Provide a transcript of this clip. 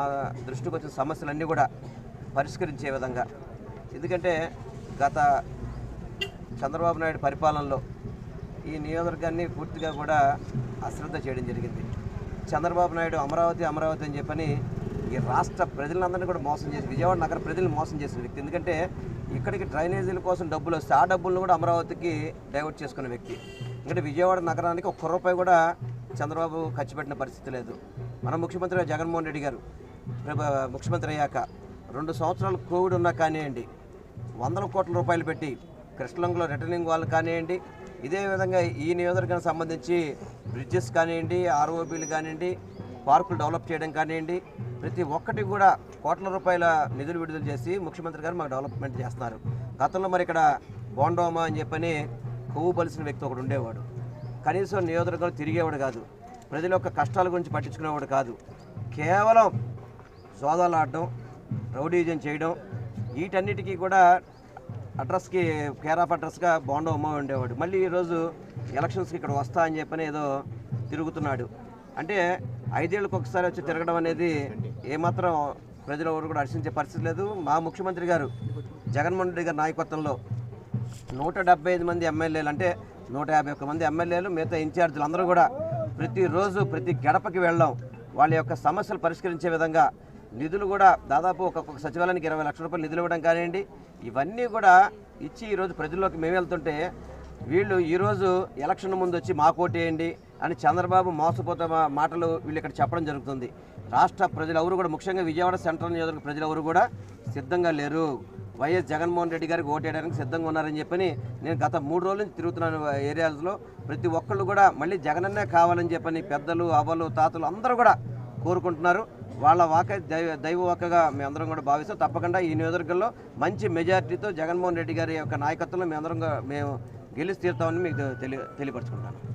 ఆ దృష్టికి వచ్చిన సమస్యలన్నీ కూడా పరిష్కరించే విధంగా. ఎందుకంటే గత చంద్రబాబు నాయుడు పరిపాలనలో ఈ నియోజకవర్గాన్ని పూర్తిగా కూడా అశ్రద్ధ చేయడం జరిగింది. చంద్రబాబు నాయుడు అమరావతి అమరావతి అని చెప్పని ఈ రాష్ట్ర ప్రజలందరినీ కూడా మోసం చేసి విజయవాడ నగర ప్రజలను మోసం చేసిన వ్యక్తి. ఎందుకంటే ఇక్కడికి డ్రైనేజీల కోసం డబ్బులు వస్తే ఆ డబ్బులను కూడా అమరావతికి డైవర్ట్ చేసుకున్న వ్యక్తి. ఎందుకంటే విజయవాడ నగరానికి ఒక్క రూపాయి కూడా చంద్రబాబు ఖర్చు పెట్టిన పరిస్థితి లేదు. మన ముఖ్యమంత్రి జగన్మోహన్ రెడ్డి గారు ముఖ్యమంత్రి అయ్యాక రెండు సంవత్సరాలు కోవిడ్ ఉన్నా కానివ్వండి వందల కోట్ల రూపాయలు పెట్టి కృష్ణలంలో రిటర్నింగ్ వాళ్ళు కానివ్వండి ఇదే విధంగా ఈ నియోజకవర్గానికి సంబంధించి బ్రిడ్జెస్ కానివ్వండి ఆర్ఓబీలు కానివ్వండి పార్కులు డెవలప్ చేయడం కానివ్వండి ప్రతి ఒక్కటి కూడా కోట్ల రూపాయల నిధులు విడుదల చేసి ముఖ్యమంత్రి గారు మాకు డెవలప్మెంట్ చేస్తున్నారు. గతంలో మరి ఇక్కడ బోండోమా అని చెప్పని కొవ్వు బలిసిన వ్యక్తి ఒకడు ఉండేవాడు. కనీసం నియోజకవర్గంలో తిరిగేవాడు కాదు. ప్రజల యొక్క కష్టాల గురించి పట్టించుకునేవాడు కాదు. కేవలం సోదాలు ఆడడం రౌడీజం చేయడం వీటన్నిటికీ కూడా అడ్రస్కి కేర్ ఆఫ్ అడ్రస్గా బాండో అమ్మ ఉండేవాడు. మళ్ళీ ఈరోజు ఎలక్షన్స్కి ఇక్కడ వస్తా అని చెప్పని ఏదో తిరుగుతున్నాడు. అంటే ఐదేళ్ళకి ఒకసారి వచ్చి తిరగడం అనేది ఏమాత్రం ప్రజలు ఎవరు కూడా హర్షించే పరిస్థితి లేదు. మా ముఖ్యమంత్రి గారు జగన్మోహన్ రెడ్డి గారి నాయకత్వంలో నూట డెబ్బై ఐదు మంది ఎమ్మెల్యేలు అంటే నూట యాభై ఒక్క మంది ఎమ్మెల్యేలు మిగతా ఇన్ఛార్జీలు అందరూ కూడా ప్రతిరోజు ప్రతి గడపకి వెళ్ళడం వాళ్ళ యొక్క సమస్యలు పరిష్కరించే విధంగా నిధులు కూడా దాదాపు ఒక్కొక్క సచివాలయానికి ఇరవై లక్షల రూపాయలు నిధులు ఇవ్వడం కానివ్వండి ఇవన్నీ కూడా ఇచ్చి ఈరోజు ప్రజల్లోకి మేము వెళ్తుంటే వీళ్ళు ఈరోజు ఎలక్షన్ ముందు వచ్చి మాకు ఓటేయండి అని చంద్రబాబు మోసపోతే మా- మాటలు వీళ్ళు ఇక్కడ చెప్పడం జరుగుతుంది. రాష్ట్ర ప్రజలు ఎవరు కూడా ముఖ్యంగా విజయవాడ సెంట్రల్ నియోజకవర్గ ప్రజలు ఎవరు కూడా సిద్ధంగా లేరు. వైఎస్ జగన్మోహన్ రెడ్డి గారికి ఓటేయడానికి సిద్ధంగా ఉన్నారని చెప్పని నేను గత మూడు రోజుల నుంచి తిరుగుతున్నాను ఏరియాస్లో ప్రతి ఒక్కళ్ళు కూడా మళ్ళీ జగనన్నే కావాలని చెప్పని పెద్దలు అవ్వలు తాతలు అందరూ కూడా కోరుకుంటున్నారు. వాళ్ళ వాక దైవ దైవ వాకగా మేమందరం కూడా భావిస్తాం. తప్పకుండా ఈ నియోజకవర్గంలో మంచి మెజారిటీతో జగన్మోహన్ రెడ్డి గారి యొక్క నాయకత్వంలో మేమందరం మేము గెలిచి తీరుతామని మీకు తెలియ తెలియపరచుకుంటాను